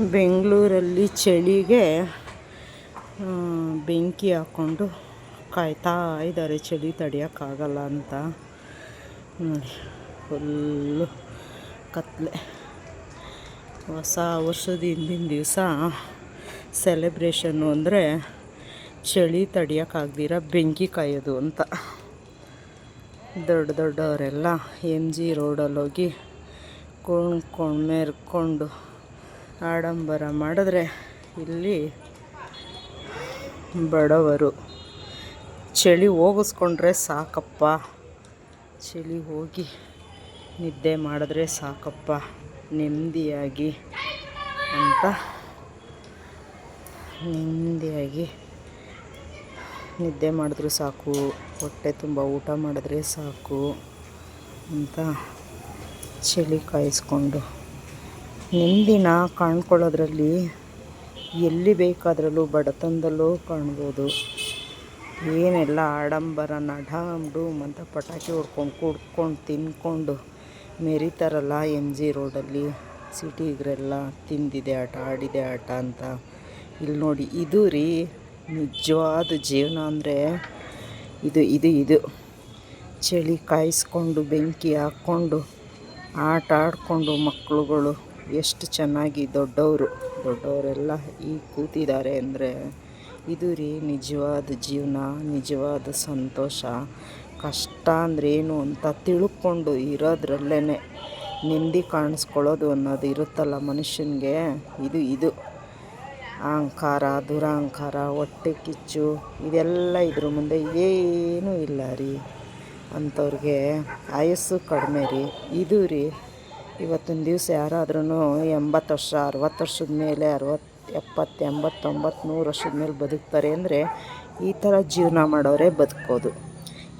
ಬೆಂಗಳೂರಲ್ಲಿ ಚಳಿಗೆ ಬೆಂಕಿ ಹಾಕ್ಕೊಂಡು ಕಾಯ್ತಾ ಇದ್ದಾರೆ. ಚಳಿ ತಡೆಯೋಕ್ಕಾಗಲ್ಲ ಅಂತ. ನೋಡಿ, ಫುಲ್ಲು ಕತ್ಲೆ. ಹೊಸ ವರ್ಷದ ಹಿಂದಿನ ದಿವಸ ಸೆಲೆಬ್ರೇಷನ್ನು ಅಂದರೆ ಚಳಿ ತಡೆಯೋಕ್ಕಾಗ್ದಿರ ಬೆಂಕಿ ಕಾಯೋದು ಅಂತ. ದೊಡ್ಡ ದೊಡ್ಡವರೆಲ್ಲ ಎಂ ಜಿ ರೋಡಲ್ಲಿ ಹೋಗಿ ಕುಣ್ಕೊಂಡು ಮೆರ್ಕೊಂಡು ಆಡಂಬರ ಮಾಡಿದ್ರೆ ಇಲ್ಲಿ ಬಡವರು ಚಳಿ ಹೋಗಿಸ್ಕೊಂಡ್ರೆ ಸಾಕಪ್ಪ. ಚಳಿ ಹೋಗಿ ನಿದ್ದೆ ಮಾಡಿದ್ರೆ ಸಾಕಪ್ಪ, ನೆಮ್ಮದಿಯಾಗಿ ಅಂತ ನೆಮ್ಮದಿಯಾಗಿ ನಿದ್ದೆ ಮಾಡಿದ್ರು ಸಾಕು, ಹೊಟ್ಟೆ ತುಂಬ ಊಟ ಮಾಡಿದ್ರೆ ಸಾಕು ಅಂತ ಚಳಿ ಕಾಯಿಸ್ಕೊಂಡು ನೆಮ್ಮದಿನ ಕಾಣ್ಕೊಳ್ಳೋದ್ರಲ್ಲಿ ಎಲ್ಲಿ ಬೇಕಾದ್ರಲ್ಲೂ ಬಡತನದಲ್ಲೂ ಕಾಣ್ಬೋದು. ಏನೆಲ್ಲ ಆಡಂಬರ ಢಾಮ್ ಡೂಮ್ ಅಂತ ಪಟಾಕಿ ಹೊಡ್ಕೊಂಡು ಕುಡ್ಕೊಂಡು ತಿನ್ಕೊಂಡು ಮೆರಿತಾರಲ್ಲ ಎಂ ಜಿ ರೋಡಲ್ಲಿ. ಸಿಟಿಗ್ರೆಲ್ಲ ತಿಂದಿದೆ ಆಟ, ಆಡಿದೆ ಆಟ ಅಂತ. ಇಲ್ಲಿ ನೋಡಿ, ಇದು ರೀ ನಿಜವಾದ ಜೀವನ ಅಂದರೆ ಇದು ಇದು ಇದು. ಚಳಿ ಕಾಯಿಸ್ಕೊಂಡು, ಬೆಂಕಿ ಹಾಕ್ಕೊಂಡು, ಆಟ ಆಡಿಕೊಂಡು ಮಕ್ಕಳುಗಳು ಎಷ್ಟು ಚೆನ್ನಾಗಿ ದೊಡ್ಡವರು, ದೊಡ್ಡವರೆಲ್ಲ ಈಗ ಕೂತಿದ್ದಾರೆ ಅಂದರೆ ಇದು ರೀ ನಿಜವಾದ ಜೀವನ, ನಿಜವಾದ ಸಂತೋಷ. ಕಷ್ಟ ಅಂದ್ರೇನು ಅಂತ ತಿಳ್ಕೊಂಡು ಇರೋದ್ರಲ್ಲೇ ನೆಮ್ಮದಿ ಕಾಣಿಸ್ಕೊಳ್ಳೋದು ಅನ್ನೋದು ಇರುತ್ತಲ್ಲ ಮನುಷ್ಯನಿಗೆ. ಇದು ಇದು. ಅಹಂಕಾರ, ದುರಹಂಕಾರ, ಹೊಟ್ಟೆ ಕಿಚ್ಚು, ಇದೆಲ್ಲ ಇದ್ರ ಮುಂದೆ ಏನೂ ಇಲ್ಲ ರೀ. ಅಂಥವ್ರಿಗೆ ಆಯಸ್ಸು ಕಡಿಮೆ ರೀ. ಇದು ರೀ ಇವತ್ತಿನ ದಿವಸ ಯಾರಾದ್ರೂ ಎಂಬತ್ತು ವರ್ಷ, ಅರವತ್ತು ವರ್ಷದ ಮೇಲೆ ಅರವತ್ತು ಎಪ್ಪತ್ತು ಎಂಬತ್ತು ತೊಂಬತ್ತು ನೂರು ವರ್ಷದ ಮೇಲೆ ಬದುಕ್ತಾರೆ ಅಂದರೆ ಈ ಥರ ಜೀವನ ಮಾಡೋರೇ ಬದುಕೋದು.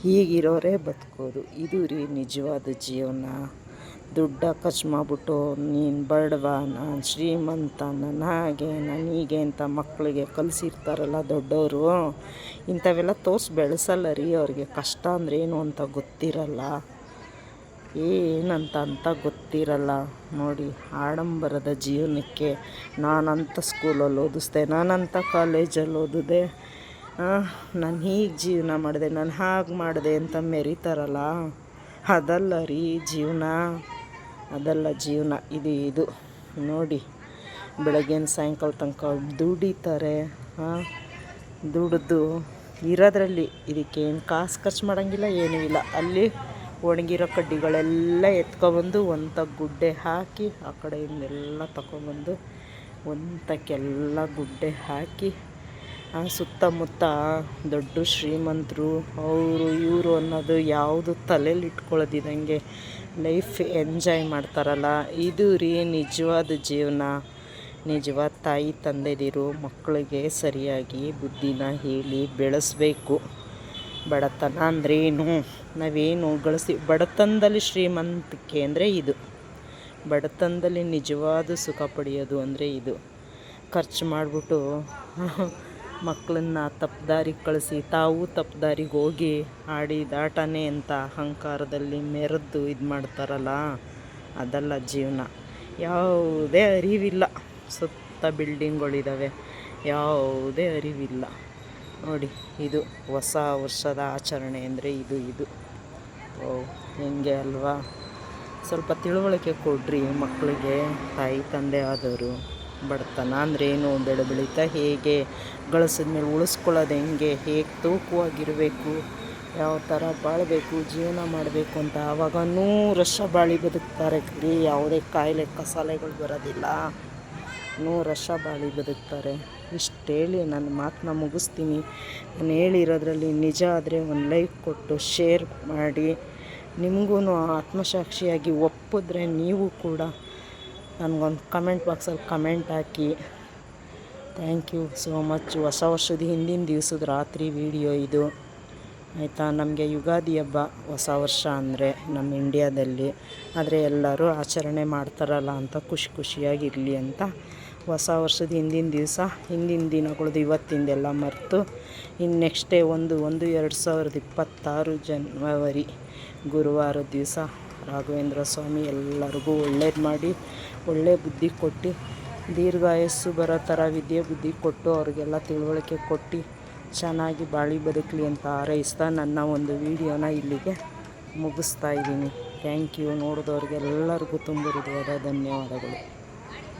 ಹೀಗಿರೋರೇ ಬದುಕೋದು. ಇದು ರೀ ನಿಜವಾದ ಜೀವನ. ದುಡ್ಡ ಖರ್ಚು ಮಾಡಿಬಿಟ್ಟು ನೀನು ಬಡವ, ನಾನು ಶ್ರೀಮಂತ ನನ್ನ ಹಾಗೆ, ನಾನು ಹೀಗೆ ಅಂತ ಮಕ್ಕಳಿಗೆ ಕಲಿಸಿರ್ತಾರಲ್ಲ ದೊಡ್ಡವರು ಇಂಥವೆಲ್ಲ ತೋರಿಸಿ ಬೆಳೆಸಲ್ಲ ರೀ ಅವ್ರಿಗೆ ಕಷ್ಟ ಏನು ಅಂತ ಗೊತ್ತಿರಲ್ಲ. ಏನಂತ ಅಂತ ಗೊತ್ತಿರಲ್ಲ. ನೋಡಿ, ಆಡಂಬರದ ಜೀವನಕ್ಕೆ ನಾನಂತ ಸ್ಕೂಲಲ್ಲಿ ಓದಿಸ್ದೆ, ನಾನಂತ ಕಾಲೇಜಲ್ಲಿ ಓದಿದೆ. ನಾನು ಹೀಗೆ ಜೀವನ ಮಾಡಿದೆ, ನಾನು ಹಾಗೆ ಮಾಡಿದೆ ಅಂತ ಮೆರಿತಾರಲ್ಲ. ಅದಲ್ಲ ರೀ ಜೀವನ. ಅದಲ್ಲ ಜೀವನ. ಇದು ಇದು. ನೋಡಿ, ಬೆಳಗ್ಗಿನ ಸಾಯಂಕಾಲ ತನಕ ದುಡಿತಾರೆ. ದುಡಿದು ಇರೋದ್ರಲ್ಲಿ ಇದಕ್ಕೇನು ಕಾಸು ಖರ್ಚು ಮಾಡೋಂಗಿಲ್ಲ, ಏನೂ ಇಲ್ಲ. ಅಲ್ಲಿ ಒಣಗಿರೋ ಕಡ್ಡಿಗಳೆಲ್ಲ ಎತ್ಕೊಬಂದು ಒಂತ ಗುಡ್ಡೆ ಹಾಕಿ ಆ ಕಡೆಯಿಂದೆಲ್ಲ ತಗೊಬಂದು ಒಂದಕ್ಕೆಲ್ಲ ಗುಡ್ಡೆ ಹಾಕಿ ಸುತ್ತಮುತ್ತ ದೊಡ್ಡ ಶ್ರೀಮಂತರು, ಅವರು ಇವರು ಅನ್ನೋದು ಯಾವುದು ತಲೆಯಲ್ಲಿ ಇಟ್ಕೊಳ್ಳೋದಿದಂಗೆ ಲೈಫ್ ಎಂಜಾಯ್ ಮಾಡ್ತಾರಲ್ಲ. ಇದು ರೀ ನಿಜವಾದ ಜೀವನ. ನಿಜವಾದ ತಾಯಿ ತಂದೆದಿರು ಮಕ್ಕಳಿಗೆ ಸರಿಯಾಗಿ ಬುದ್ಧಿನ ಹೇಳಿ ಬೆಳೆಸಬೇಕು. ಬಡತನ ಅಂದ್ರೇನು ನಾವೇನು ಗಳಿಸಿ, ಬಡತನದಲ್ಲಿ ಶ್ರೀಮಂತಿಕೆ ಅಂದರೆ ಇದು. ಬಡತನದಲ್ಲಿ ನಿಜವಾದ ಸುಖ ಪಡೆಯೋದು ಅಂದರೆ ಇದು. ಖರ್ಚು ಮಾಡಿಬಿಟ್ಟು ಮಕ್ಕಳನ್ನ ತಪ್ಪದಾರಿಗೆ ಕಳಿಸಿ, ತಾವು ತಪ್ಪದಾರಿಗೆ ಹೋಗಿ ಆಡಿದಾಟನೇ ಅಂತ ಅಹಂಕಾರದಲ್ಲಿ ಮೆರೆದು ಇದು ಮಾಡ್ತಾರಲ್ಲ, ಅದಲ್ಲ ಜೀವನ. ಯಾವುದೇ ಅರಿವಿಲ್ಲ. ಸುತ್ತ ಬಿಲ್ಡಿಂಗ್ಗಳಿದ್ದಾವೆ ಯಾವುದೇ ಅರಿವಿಲ್ಲ. ನೋಡಿ, ಇದು ಹೊಸ ವರ್ಷದ ಆಚರಣೆ ಅಂದರೆ ಇದು ಇದು. ಓ ಹೆಂಗೆ ಅಲ್ವಾ? ಸ್ವಲ್ಪ ತಿಳುವಳಿಕೆ ಕೊಡ್ರಿ ಮಕ್ಕಳಿಗೆ, ತಾಯಿ, ತಂದೆ ಆದವರು. ಬಡತನ ಏನು? ಬೆಳೆ ಬೆಳೀತಾ ಹೇಗೆ? ಗಳಿಸಿದ್ಮೇಲೆ ಉಳಿಸ್ಕೊಳ್ಳೋದು ಹೆಂಗೆ? ಹೇಗೆ ತೂಕವಾಗಿರಬೇಕು? ಯಾವ ಥರ ಬಾಳಬೇಕು? ಜೀವನ ಮಾಡಬೇಕು ಅಂತ ಆವಾಗ ನೂರು ವರ್ಷ ಬಾಳಿ ಬದುಕ್ತಾರೆ ರೀ ಯಾವುದೇ ಕಾಯಿಲೆ, ಕಸಾಲೆಗಳು ಬರೋದಿಲ್ಲ. ನೂರು ವರ್ಷ ಬಾಳಿ ಬದುಕ್ತಾರೆ. ಇಷ್ಟು ಹೇಳಿ ನನ್ನ ಮಾತನ್ನ ಮುಗಿಸ್ತೀನಿ. ನಾನು ಹೇಳಿರೋದ್ರಲ್ಲಿ ನಿಜ ಆದರೆ ಒಂದು ಲೈಕ್ ಕೊಟ್ಟು ಶೇರ್ ಮಾಡಿ. ನಿಮಗೂ ಆತ್ಮಸಾಕ್ಷಿಯಾಗಿ ಒಪ್ಪಿದ್ರೆ ನೀವು ಕೂಡ ನನಗೊಂದು ಕಮೆಂಟ್ ಬಾಕ್ಸಲ್ಲಿ comment hockey. Thank you so much. ಹೊಸ ವರ್ಷದ ಹಿಂದಿನ ದಿವಸದ ರಾತ್ರಿ ವಿಡಿಯೋ ಇದು. ಆಯಿತಾ, ನಮಗೆ ಯುಗಾದಿ ಹಬ್ಬ ಹೊಸ ವರ್ಷ ಅಂದರೆ ನಮ್ಮ ಇಂಡಿಯಾದಲ್ಲಿ, ಆದರೆ ಎಲ್ಲರೂ ಆಚರಣೆ ಮಾಡ್ತಾರಲ್ಲ ಅಂತ ಖುಷಿ ಖುಷಿಯಾಗಿರಲಿ ಅಂತ ಹೊಸ ವರ್ಷದ ಹಿಂದಿನ ದಿವಸ, ಹಿಂದಿನ ದಿನಗಳದ್ದು ಇವತ್ತಿಂದೆಲ್ಲ ಮರೆತು ಇನ್ನು ನೆಕ್ಸ್ಟ್ ಡೇ ಒಂದು ಒಂದು, ಎರಡು ಸಾವಿರದ ಇಪ್ಪತ್ತಾರು ಜನವರಿ ಗುರುವಾರ ದಿವಸ ರಾಘವೇಂದ್ರ ಸ್ವಾಮಿ ಎಲ್ಲರಿಗೂ ಒಳ್ಳೇದು ಮಾಡಿ, ಒಳ್ಳೆ ಬುದ್ಧಿ ಕೊಟ್ಟು, ದೀರ್ಘಾಯಸ್ಸು ಬರೋ ಥರ ವಿದ್ಯೆ ಬುದ್ಧಿ ಕೊಟ್ಟು ಅವ್ರಿಗೆಲ್ಲ ತಿಳುವಳಿಕೆ ಕೊಟ್ಟು ಚೆನ್ನಾಗಿ ಬಾಳಿ ಬದುಕಲಿ ಅಂತ ಹಾರೈಸ್ತಾ ನನ್ನ ಒಂದು ವಿಡಿಯೋನ ಇಲ್ಲಿಗೆ ಮುಗಿಸ್ತಾ ಇದ್ದೀನಿ. ಥ್ಯಾಂಕ್ ಯು ನೋಡಿದವ್ರಿಗೆಲ್ಲರಿಗೂ ತುಂಬ ಹೃದಯದ ಧನ್ಯವಾದಗಳು.